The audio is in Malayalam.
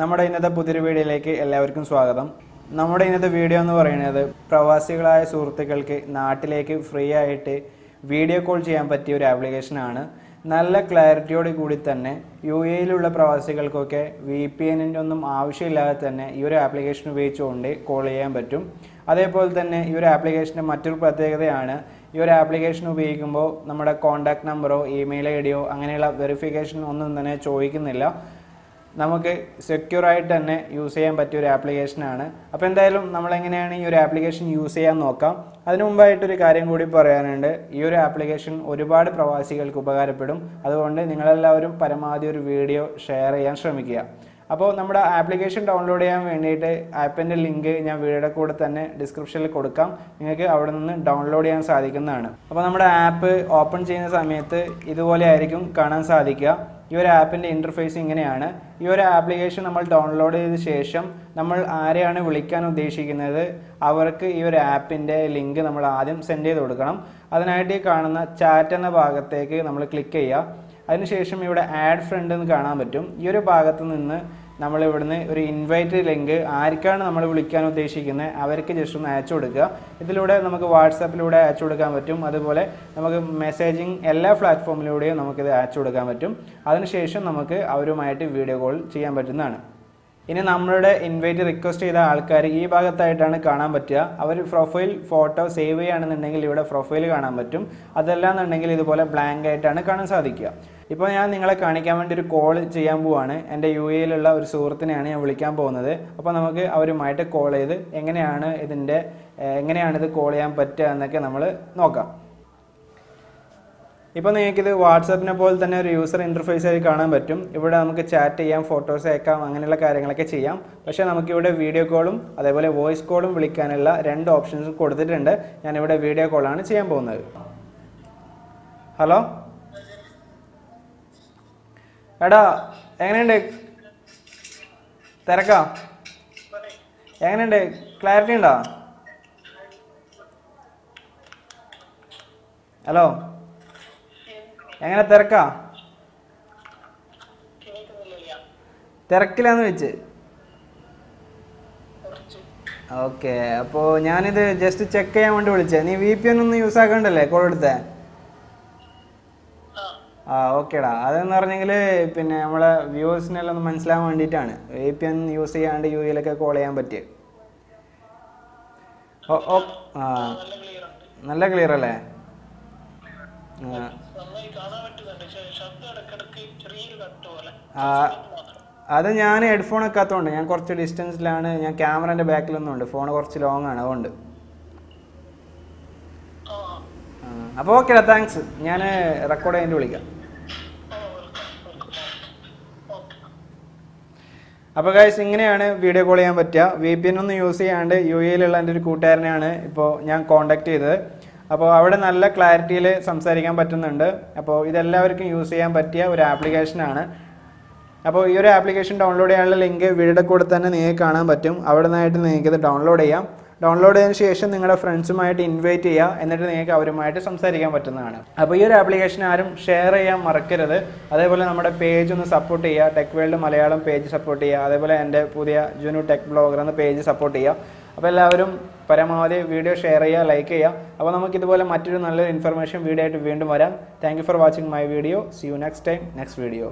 നമ്മുടെ ഇന്നത്തെ പുതിയൊരു വീഡിയോയിലേക്ക് എല്ലാവർക്കും സ്വാഗതം. നമ്മുടെ ഇന്നത്തെ വീഡിയോ എന്ന് പറയുന്നത് പ്രവാസികളായ സുഹൃത്തുക്കൾക്ക് നാട്ടിലേക്ക് ഫ്രീ ആയിട്ട് വീഡിയോ കോൾ ചെയ്യാൻ പറ്റിയ ഒരു ആപ്ലിക്കേഷനാണ് നല്ല ക്ലാരിറ്റിയോട് കൂടി തന്നെ യു എയിലുള്ള പ്രവാസികൾക്കൊക്കെ വി പി എന്നിന്റെ ഒന്നും ആവശ്യമില്ലാതെ തന്നെ ഈ ഒരു ആപ്ലിക്കേഷൻ ഉപയോഗിച്ചുകൊണ്ട് കോൾ ചെയ്യാൻ പറ്റും. അതേപോലെ തന്നെ ഈ ഒരു ആപ്ലിക്കേഷന്റെ മറ്റൊരു പ്രത്യേകതയാണ് ഈ ഒരു ആപ്ലിക്കേഷൻ ഉപയോഗിക്കുമ്പോൾ നമ്മുടെ കോൺടാക്ട് നമ്പറോ ഇമെയിൽ ഐ ഡിയോ അങ്ങനെയുള്ള വെറിഫിക്കേഷൻ ഒന്നും തന്നെ ചോദിക്കുന്നില്ല. നമുക്ക് സെക്യൂർ ആയിട്ട് തന്നെ യൂസ് ചെയ്യാൻ പറ്റിയ ഒരു ആപ്ലിക്കേഷനാണ് അപ്പോൾ എന്തായാലും നമ്മൾ എങ്ങനെയാണ് ഈ ഒരു ആപ്ലിക്കേഷൻ യൂസ് ചെയ്യാൻ നോക്കാം. അതിനു മുമ്പായിട്ടൊരു കാര്യം കൂടി പറയാനുണ്ട്. ഈ ഒരു ആപ്ലിക്കേഷൻ ഒരുപാട് പ്രവാസികൾക്ക് ഉപകാരപ്പെടും. അതുകൊണ്ട് നിങ്ങളെല്ലാവരും പരമാവധി ഒരു വീഡിയോ ഷെയർ ചെയ്യാൻ ശ്രമിക്കുക. അപ്പോൾ നമ്മുടെ ആപ്ലിക്കേഷൻ ഡൗൺലോഡ് ചെയ്യാൻ വേണ്ടിയിട്ട് ആപ്പിന്റെ ലിങ്ക് ഞാൻ വീഡിയോയുടെ കൂടെ തന്നെ ഡിസ്ക്രിപ്ഷനിൽ കൊടുക്കാം. നിങ്ങൾക്ക് അവിടെ നിന്ന് ഡൗൺലോഡ് ചെയ്യാൻ സാധിക്കുന്നതാണ്. അപ്പോൾ നമ്മുടെ ആപ്പ് ഓപ്പൺ ചെയ്യുന്ന സമയത്ത് ഇതുപോലെ ആയിരിക്കും കാണാൻ സാധിക്കുക. ഈ ഒരു ആപ്പിന്റെ ഇന്റർഫേസ് ഇങ്ങനെയാണ്. ഈ ഒരു ആപ്ലിക്കേഷൻ നമ്മൾ ഡൗൺലോഡ് ചെയ്ത ശേഷം നമ്മൾ ആരെയാണ് വിളിക്കാൻ ഉദ്ദേശിക്കുന്നത്? അവർക്ക് ഈ ഒരു ആപ്പിന്റെ ലിങ്ക് നമ്മൾ ആദ്യം സെൻഡ് ചെയ്ത് കൊടുക്കണം. അതിനായിട്ട് ഈ കാണുന്ന ചാറ്റ് എന്ന ഭാഗത്തേക്ക് നമ്മൾ ക്ലിക്ക് ചെയ്യുക. അതിനുശേഷം ഇവിടെ ആഡ് ഫ്രണ്ട് എന്ന് കാണാൻ പറ്റും. ഈ ഒരു ഭാഗത്ത് നിന്ന് നമ്മൾ ഇവിടുന്ന് ഒരു ഇൻവൈറ്റ് ലിങ്ക് ആർക്കാണ് നമ്മൾ വിളിക്കാൻ ഉദ്ദേശിക്കുന്നത് അവർക്ക് ജസ്റ്റ് ഒന്ന് അയച്ചു കൊടുക്കുക. ഇതിലൂടെ നമുക്ക് വാട്സാപ്പിലൂടെ അയച്ചു കൊടുക്കാൻ പറ്റും. അതുപോലെ നമുക്ക് മെസ്സേജിങ് എല്ലാ പ്ലാറ്റ്ഫോമിലൂടെയും നമുക്കിത് അയച്ചു കൊടുക്കാൻ പറ്റും. അതിനുശേഷം നമുക്ക് അവരുമായിട്ട് വീഡിയോ കോൾ ചെയ്യാൻ പറ്റുന്നതാണ്. ഇനി നമ്മളുടെ ഇൻവൈറ്റ് റിക്വസ്റ്റ് ചെയ്ത ആൾക്കാർ ഈ ഭാഗത്തായിട്ടാണ് കാണാൻ പറ്റുക. അവർ പ്രൊഫൈൽ ഫോട്ടോ സേവ് ചെയ്യുകയാണെന്നുണ്ടെങ്കിൽ ഇവിടെ പ്രൊഫൈൽ കാണാൻ പറ്റും. അതല്ലാന്നുണ്ടെങ്കിൽ ഇതുപോലെ ബ്ലാങ്ക് ആയിട്ടാണ് കാണാൻ സാധിക്കുക. ഇപ്പോൾ ഞാൻ നിങ്ങളെ കാണിക്കാൻ വേണ്ടി ഒരു കോൾ ചെയ്യാൻ പോവാണ്. എന്റെ യു എയിലുള്ള ഒരു സുഹൃത്തിനെയാണ് ഞാൻ വിളിക്കാൻ പോകുന്നത്. അപ്പോൾ നമുക്ക് അവരുമായിട്ട് കോൾ ചെയ്ത് എങ്ങനെയാണ് ഇതിന്റെ എങ്ങനെയാണ് ഇത് കോൾ ചെയ്യാൻ പറ്റുക എന്നൊക്കെ നമ്മൾ നോക്കാം. ഇപ്പോൾ നിങ്ങൾക്കിത് വാട്സപ്പിനെ പോലെ തന്നെ ഒരു യൂസർ ഇന്റർഫേസ് ആയി കാണാൻ പറ്റും. ഇവിടെ നമുക്ക് ചാറ്റ് ചെയ്യാം ഫോട്ടോസ് അയക്കാം അങ്ങനെയുള്ള കാര്യങ്ങളൊക്കെ ചെയ്യാം. പക്ഷേ നമുക്കിവിടെ വീഡിയോ കോളും അതേപോലെ വോയിസ് കോളും വിളിക്കാനുള്ള രണ്ട് ഓപ്ഷൻസും കൊടുത്തിട്ടുണ്ട്. ഞാനിവിടെ വീഡിയോ കോളാണ് ചെയ്യാൻ പോകുന്നത്. ഹലോ? എടാ എങ്ങനെയുണ്ട്? തിരക്കാ? എങ്ങനെയുണ്ട്? ക്ലാരിറ്റി ഉണ്ടോ? ഹലോ? എങ്ങനെ തിരക്കാ? തിരക്കിലാന്ന് വെച്ച്. ഓക്കെ അപ്പോൾ ഞാനിത് ജസ്റ്റ് ചെക്ക് ചെയ്യാൻ വേണ്ടി വിളിച്ചേ. നീ വി പി എൻ ഒന്നും യൂസ് ആക്കണ്ടല്ലേ കോൾ എടുത്തേ? ആ ഓക്കേടാ. അതെന്ന് പറഞ്ഞെങ്കിൽ പിന്നെ നമ്മളെ വ്യൂവേഴ്സിനെല്ലാം ഒന്ന് മനസ്സിലാവാൻ വേണ്ടിയിട്ടാണ്. വി പി എൻ യൂസ് ചെയ്യാണ്ട് യു എയിലൊക്കെ കോൾ ചെയ്യാൻ പറ്റിയത് ഓ ആ. നല്ല ക്ലിയർ അല്ലേ? അത് ഞാൻ ഹെഡ്ഫോൺ വെക്കാത്തതുകൊണ്ട് ഞാൻ കുറച്ച് ഡിസ്റ്റൻസിലാണ് ഞാൻ ക്യാമറന്റെ ബാക്കിലൊന്നുണ്ട് ഫോൺ കുറച്ച് ലോങ് ആണ് അതുകൊണ്ട് അപ്പോൾ ഓക്കേടാ താങ്ക്സ് ഞാൻ റെക്കോർഡ് ചെയ്തിട്ട് വിളിക്കാം. ഓക്കെ അപ്പോൾ ഗൈസ് ഇങ്ങനെയാണ് വീഡിയോ കോൾ ചെയ്യാൻ പറ്റുക. വി പി എൻ ഒന്നും യൂസ് ചെയ്യാണ്ട് യു എയിലുള്ള എന്റെ ഒരു കൂട്ടുകാരനെയാണ് ഇപ്പോൾ ഞാൻ കോൺടാക്ട് ചെയ്തത്. അപ്പോൾ അവിടെ നല്ല ക്ലാരിറ്റിയിൽ സംസാരിക്കാൻ പറ്റുന്നുണ്ട്. അപ്പോൾ ഇതെല്ലാവർക്കും യൂസ് ചെയ്യാൻ പറ്റിയ ഒരു ആപ്ലിക്കേഷനാണ് അപ്പോൾ ഈ ഒരു ആപ്ലിക്കേഷൻ ഡൗൺലോഡ് ചെയ്യാനുള്ള ലിങ്ക് വീടെ കൂടെ തന്നെ നിങ്ങൾക്ക് കാണാൻ പറ്റും. അവിടെ നിന്നായിട്ട് നിങ്ങൾക്ക് ഇത് ഡൗൺലോഡ് ചെയ്യാം. ഡൗൺലോഡ് ചെയ്തതിന് ശേഷം നിങ്ങളുടെ ഫ്രണ്ട്സുമായിട്ട് ഇൻവൈറ്റ് ചെയ്യുക. എന്നിട്ട് നിങ്ങൾക്ക് അവരുമായിട്ട് സംസാരിക്കാൻ പറ്റുന്നതാണ്. അപ്പോൾ ഈ ഒരു ആപ്ലിക്കേഷൻ ആരും ഷെയർ ചെയ്യാൻ മറക്കരുത്. അതേപോലെ നമ്മുടെ പേജ് ഒന്ന് സപ്പോർട്ട് ചെയ്യുക. Tech world Malayalam page support ചെയ്യുക. അതേപോലെ എന്റെ പുതിയ ജുനു ടെക് ബ്ലോഗർ എന്ന പേജ് സപ്പോർട്ട് ചെയ്യുക. അപ്പോൾ എല്ലാവരും പരമാവധി വീഡിയോ ഷെയർ ചെയ്യുക ലൈക്ക് ചെയ്യുക. അപ്പോൾ നമുക്ക് ഇതുപോലെ മറ്റൊരു നല്ലൊരു ഇൻഫർമേഷൻ വീഡിയോ ആയിട്ട് വീണ്ടും വരാം. Thank for watching my video see you next time next video